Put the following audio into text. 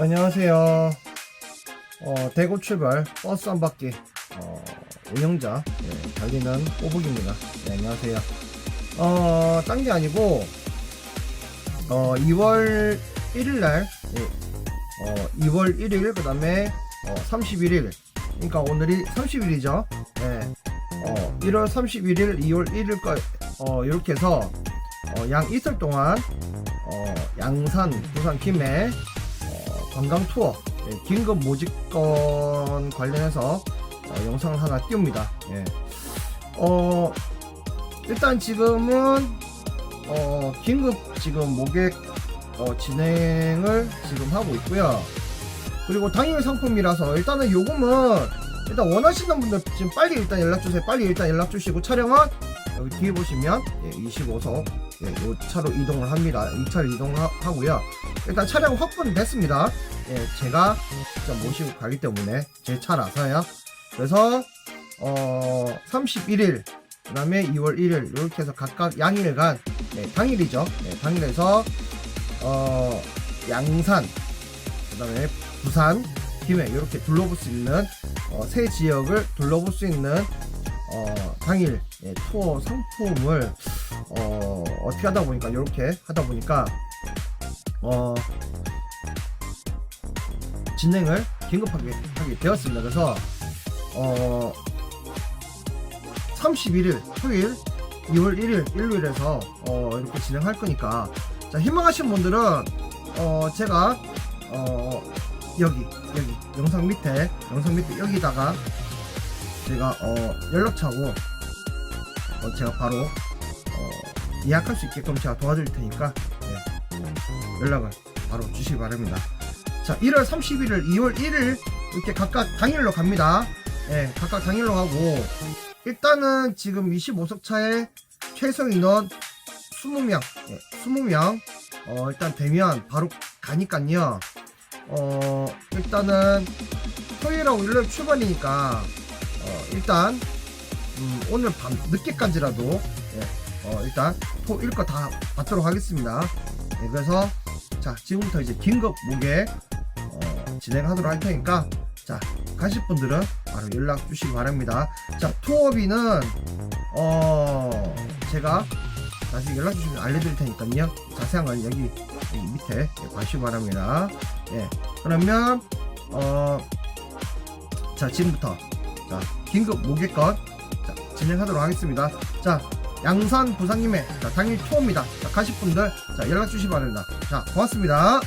안녕하세요. 어, 대구 출발 버스 한 바퀴 어, 운영자 예, 달리는 꼬북입니다. 네, 안녕하세요. 어, 딴 게 아니고 어, 2월 1일 날 예, 어, 2월 1일 그 다음에 어, 31일 그러니까 오늘이 30일이죠. 예. 어, 1월 31일, 2월 1일까지 어, 이렇게 해서 어, 양 이틀 동안 어, 양산, 부산 김해 어, 관광 투어 예, 긴급 모집건 관련해서 어, 영상을 하나 띄웁니다. 예. 어, 일단 지금은 어, 긴급 지금 모객 어, 진행을 지금 하고 있고요. 그리고 당일 상품이라서 일단은 요금은 일단 원하시는 분들 지금 빨리 일단 연락 주세요. 빨리 일단 연락 주시고 차량은 여기 뒤에 보시면 예, 25석 예, 요 차로 이동을 합니다. 이 차를 이동하고요. 일단 차량 확보는 됐습니다. 예, 제가 직접 모시고 가기 때문에 제 차라서요. 그래서 어 31일 그 다음에 2월 1일 이렇게 해서 각각 양일간 예, 당일이죠. 예, 당일에서 어 양산 그 다음에 부산 김해 이렇게 둘러볼 수 있는 어, 세 지역을 둘러볼 수 있는 어, 당일 예, 투어 상품을 어, 어떻게 하다 보니까 이렇게 하다 보니까 어, 진행을 긴급하게 하게 되었습니다. 그래서 어, 31일 토요일 2월 1일 일요일에서 어, 이렇게 진행할 거니까 자, 희망하신 분들은 어, 제가 어, 여기 여기 영상 밑에 영상 밑에 여기다가 제가 어, 연락처하고 어, 제가 바로 어, 예약할 수 있게끔 제가 도와드릴 테니까 네, 연락을 바로 주시기 바랍니다. 자, 1월 31일, 2월 1일 이렇게 각각 당일로 갑니다. 예, 각각 당일로 가고 일단은 지금 25석 차에 최소 인원 20명, 예, 20명 어, 일단 되면 바로 가니까요. 어, 일단은 토요일하고 일요일 출발이니까 어, 일단 음, 오늘 밤 늦게까지라도 예, 어, 일단 토 일거 다 받도록 하겠습니다. 예, 그래서 자 지금부터 이제 긴급 목에 어, 진행하도록 할 테니까 자 가실 분들은 바로 연락 주시기 바랍니다. 자 투어비는 어 제가 나중에 연락 주시면 알려드릴 테니까요. 자세한 건 여기, 여기 밑에 예, 봐주시기 바랍니다. 예 그러면 어 자 지금부터 자 긴급 자, 진행하도록 하겠습니다. 자 양산 부산님의 자, 당일 투어입니다. 자, 가실 분들 자, 연락 주시기 바랍니다. 자 고맙습니다.